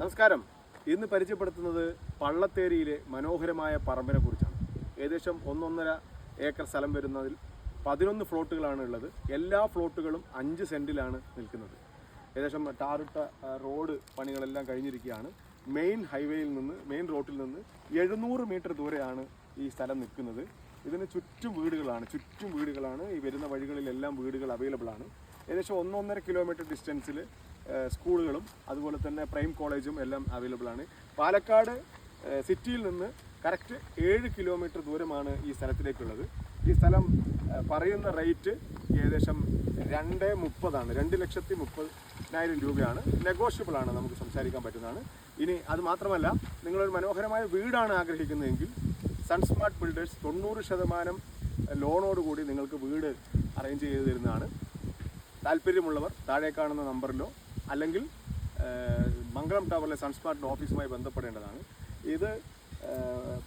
നമസ്കാരം. ഇന്ന് പരിചയപ്പെടുത്തുന്നത് പള്ളത്തേരിയിലെ മനോഹരമായ പറമ്പിനെ കുറിച്ചാണ്. ഏകദേശം ഒന്നൊന്നര ഏക്കർ സ്ഥലം വരുന്നതിൽ പതിനൊന്ന് ഫ്ലോട്ടുകളാണ് ഉള്ളത്. എല്ലാ ഫ്ലോട്ടുകളും അഞ്ച് സെന്റിലാണ് നിൽക്കുന്നത്. ഏകദേശം ടാറിട്ട റോഡ് പണികളെല്ലാം കഴിഞ്ഞിരിക്കുകയാണ്. മെയിൻ ഹൈവേയിൽ നിന്ന് മെയിൻ റോഡിൽ നിന്ന് എഴുന്നൂറ് മീറ്റർ ദൂരെയാണ് ഈ സ്ഥലം നിൽക്കുന്നത്. ഇതിന് ചുറ്റും വീടുകളാണ്. ചുറ്റും വീടുകളാണ്. ഈ വരുന്ന വഴികളിലെല്ലാം വീടുകൾ അവൈലബിൾ ആണ് ഏകദേശം ഒന്നൊന്നര കിലോമീറ്റർ ഡിസ്റ്റൻസിൽ സ്കൂളുകളും അതുപോലെ തന്നെ പ്രൈം കോളേജും എല്ലാം അവൈലബിൾ ആണ്. പാലക്കാട് സിറ്റിയിൽ നിന്ന് കറക്റ്റ് ഏഴ് കിലോമീറ്റർ ദൂരമാണ് ഈ സ്ഥലത്തിലേക്കുള്ളത്. ഈ സ്ഥലം പറയുന്ന റേറ്റ് ഏകദേശം രണ്ട് മുപ്പതാണ്. രണ്ട് ലക്ഷത്തി മുപ്പതിനായിരം രൂപയാണ്. നെഗോഷ്യബിൾ ആണ് നമുക്ക് സംസാരിക്കാൻ പറ്റുന്നതാണ്. ഇനി അത് മാത്രമല്ല നിങ്ങളൊരു മനോഹരമായ വീടാണ് ആഗ്രഹിക്കുന്നതെങ്കിൽ സൺസ്മാർട്ട് ബിൽഡേഴ്സ് തൊണ്ണൂറ് ശതമാനം ലോണോടുകൂടി നിങ്ങൾക്ക് വീട് അറേഞ്ച് ചെയ്തു തരുന്നതാണ്. താല്പര്യമുള്ളവർ താഴെ കാണുന്ന നമ്പറിലോ അല്ലെങ്കിൽ മംഗളം ടവറിലെ സൺസ്മാർട്ടിന്റെ ഓഫീസുമായി ബന്ധപ്പെടേണ്ടതാണ്. ഇത്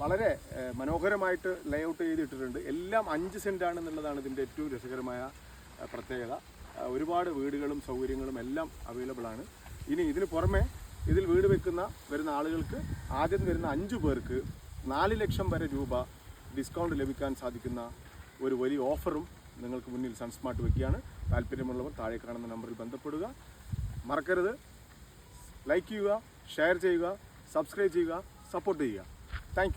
വളരെ മനോഹരമായിട്ട് ലേഔട്ട് ചെയ്തിട്ടിട്ടുണ്ട്. എല്ലാം അഞ്ച് സെന്റാണെന്നുള്ളതാണ് ഇതിന്റെ ഏറ്റവും രസകരമായ പ്രത്യേകത. ഒരുപാട് വീടുകളും സൗകര്യങ്ങളും എല്ലാം അവൈലബിൾ ആണ് ഇനി ഇതിന് പുറമെ ഇതിൽ വീട് വെക്കുന്ന വരുന്ന ആളുകൾക്ക് ആദ്യം വരുന്ന അഞ്ച് പേർക്ക് നാല് ലക്ഷം വരെ രൂപ ഡിസ്കൗണ്ട് ലഭിക്കാൻ സാധിക്കുന്ന ഒരു വലിയ ഓഫറും നിങ്ങൾക്ക് മുന്നിൽ സൺസ്മാർട്ട് വയ്ക്കുകയാണ് താല്പര്യമുള്ളവർ താഴെ കാണുന്ന നമ്പറിൽ ബന്ധപ്പെടുക. മറക്കരുത്. ലൈക്ക് ചെയ്യുക ഷെയർ ചെയ്യുക സബ്സ്ക്രൈബ് ചെയ്യുക സപ്പോർട്ട് ചെയ്യുക. താങ്ക്